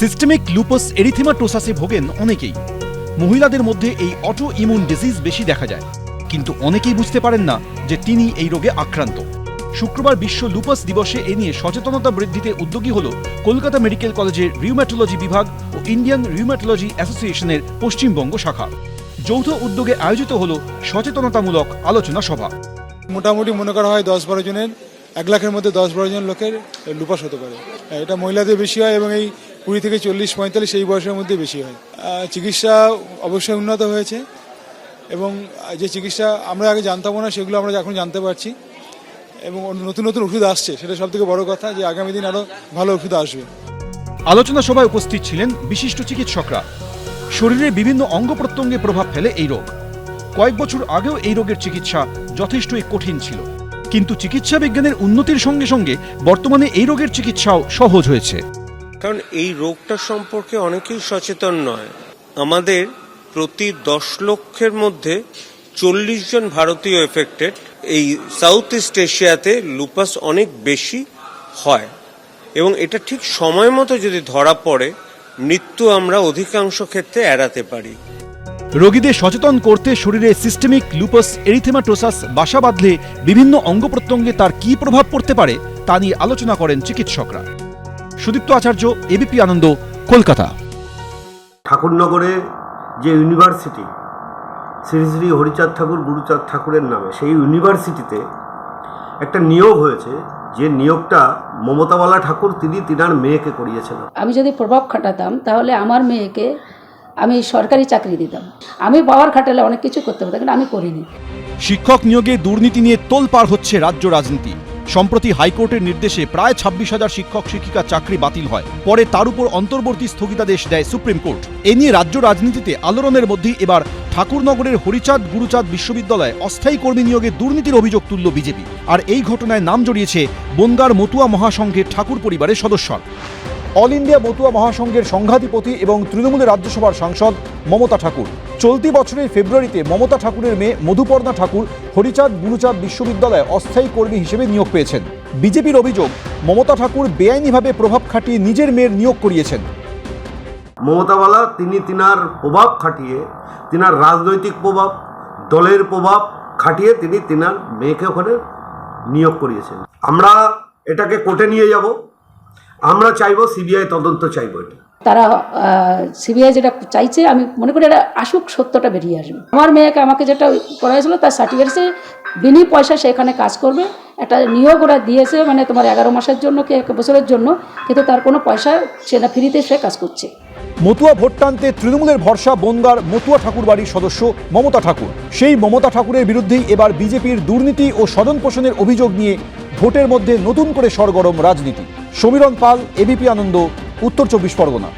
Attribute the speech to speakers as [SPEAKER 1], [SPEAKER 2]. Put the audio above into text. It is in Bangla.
[SPEAKER 1] সিস্টেমিক লুপাস এরিথেমাটোসাসে ভোগেন অনেকেই। মহিলাদের মধ্যে এই অটো ইমিউন ডিজিজ বেশি দেখা যায়। কিন্তু অনেকেই বুঝতে পারেন না যে তিনি এই রোগে আক্রান্ত। শুক্রবার বিশ্ব লুপাস দিবসে এ নিয়ে সচেতনতা বৃদ্ধিতে উদ্যোগী হল কলকাতা মেডিকেল কলেজের রিউম্যাটোলজি বিভাগ ও ইন্ডিয়ান রিউম্যাটোলজি অ্যাসোসিয়েশনের পশ্চিমবঙ্গ শাখা। যৌথ উদ্যোগে আয়োজিত হল সচেতনতামূলক আলোচনা সভা।
[SPEAKER 2] মোটামুটি মনে করা হয় দশ বারো জনের এক লাখের মধ্যে দশ বারো জন লোকের লুপাস হতে পারে। এটা মহিলাদের বেশি হয় এবং এই কুড়ি থেকে চল্লিশ, পঁয়তাল্লিশ এই বয়সের মধ্যে বেশি হয়। চিকিৎসা অবশ্যই উন্নত হয়েছে এবং যে চিকিৎসা আমরা আগে জানতাম না, সেগুলো আমরা এখন জানতে পারছি। এবং নতুন নতুন ওষুধ আসছে, সেটা সব থেকে বড় কথা যে আগামী দিন আরও ভালো ওষুধ আসবে।
[SPEAKER 1] আলোচনা সভায় উপস্থিত ছিলেন বিশিষ্ট চিকিৎসকরা। শরীরের বিভিন্ন অঙ্গ প্রত্যঙ্গে প্রভাব ফেলে এই রোগ। কয়েক বছর আগেও এই রোগের চিকিৎসা যথেষ্টই কঠিন ছিল। কিন্তু চিকিৎসা বিজ্ঞানের উন্নতির সঙ্গে সঙ্গে বর্তমানে এই রোগের চিকিৎসাও সহজ হয়েছে।
[SPEAKER 3] কারণ এই রোগটা সম্পর্কে অনেকেই সচেতন নয়। আমাদের প্রতি দশ লক্ষের মধ্যে চল্লিশ জন ভারতীয় এফেক্টেড এই সাউথ ইস্ট এশিয়াতে লুপাস অনেক বেশি হয়। এবং এটা ঠিক সময় মতো যদি ধরা পড়ে, মৃত্যু আমরা অধিকাংশ ক্ষেত্রে এড়াতে পারি।
[SPEAKER 1] রোগীদের সচেতন করতে শরীরে সিস্টেমিক লুপাস এরিথেমাটোসাস বাসা বাঁধলে বিভিন্ন অঙ্গ প্রত্যঙ্গে তার কী প্রভাব পড়তে পারে তা নিয়ে আলোচনা করেন চিকিৎসকরা। সুদীপ্ত আচার্য এবিপি আনন্দ কলকাতা।
[SPEAKER 4] ঠাকুরনগরে যে ইউনিভার্সিটি শ্রী শ্রী হরিচাঁদ ঠাকুর গুরুচাঁদ ঠাকুরের নামে সেই ইউনিভার্সিটিতে একটা নিয়োগ হয়েছে। যে নিয়োগটা মমতাবালা ঠাকুর তিনি তিনার মেয়েকে করিয়েছেন
[SPEAKER 5] আমি যদি প্রভাব খাটাতাম তাহলে আমার মেয়েকে আমি সরকারি চাকরি দিতাম। আমি পাওয়ার খাটালে অনেক কিছু করতে পারতাম, কিন্তু আমি করিনি।
[SPEAKER 1] শিক্ষক নিয়োগে দুর্নীতি নিয়ে তোলপাড় হচ্ছে রাজ্য রাজনীতি। সম্প্রতি হাইকোর্টের নির্দেশে প্রায় ছাব্বিশ হাজার শিক্ষক শিক্ষিকা চাকরি বাতিল হয়। পরে তার উপর অন্তর্বর্তী স্থগিতাদেশ দেয় সুপ্রিম কোর্ট। এ নিয়ে রাজ্য রাজনীতিতে আলোড়নের মধ্যেই এবার ঠাকুরনগরের হরিচাঁদ গুরুচাঁদ বিশ্ববিদ্যালয়ে অস্থায়ী কর্মী নিয়োগে দুর্নীতির অভিযোগ তুলল বিজেপি। আর এই ঘটনায় নাম জড়িয়েছে বনগার মতুয়া মহাসংঘের ঠাকুর পরিবারের সদস্য অল ইন্ডিয়া মতুয়া মহাসংঘের সংঘাধিপতি এবং তৃণমূলের রাজ্যসভার সাংসদ মমতা ঠাকুর। চলতি বছরের ফেব্রুয়ারিতে মমতা ঠাকুরের মেয়ে মধুপর্ণা ঠাকুর হরিচাঁদ গুরুচাঁদ বিশ্ববিদ্যালয়ে অস্থায়ী কর্মী হিসেবে নিয়োগ পেয়েছেন। বিজেপির অভিযোগ, মমতা ঠাকুর বেআইনিভাবে প্রভাব খাটিয়ে নিজের মেয়ের নিয়োগ করিয়েছেন।
[SPEAKER 4] মমতাওয়ালা তিনি তিনার প্রভাব খাটিয়ে, তিনার রাজনৈতিক প্রভাব, দলের প্রভাব খাটিয়ে তিনি তিনার মেয়েকে ওখানে নিয়োগ করিয়েছেন। আমরা এটাকে কোর্টে নিয়ে যাব। আমরা চাইব সিবিআই তদন্ত চাইব এটা।
[SPEAKER 5] তারা সিবিআই যেটা চাইছে আমি মনে করি এটা আসুক সত্যটা বেরিয়ে আসবে। আমার মেয়েকে আমাকে যেটা করা হয়েছিল তার সার্টিফিকেটসে বিনি পয়সা সেখানে কাজ করবে। একটা নিয়োগ ওরা দিয়েছে মানে তোমার এগারো মাসের জন্য কি এক বছরের জন্য কিন্তু তার কোনো পয়সা সে না ফ্রিতে সে কাজ করছে।
[SPEAKER 1] মতুয়া ভোট টানতে তৃণমূলের ভরসা বনগার মতুয়া ঠাকুর বাড়ির সদস্য মমতা ঠাকুর। সেই মমতা ঠাকুরের বিরুদ্ধেই এবার বিজেপির দুর্নীতি ও স্বজন পোষণের অভিযোগ নিয়ে ভোটের মধ্যে নতুন করে সরগরম রাজনীতি। সমীরণ পাল এবিপি আনন্দ উত্তর চব্বিশ পরগনা।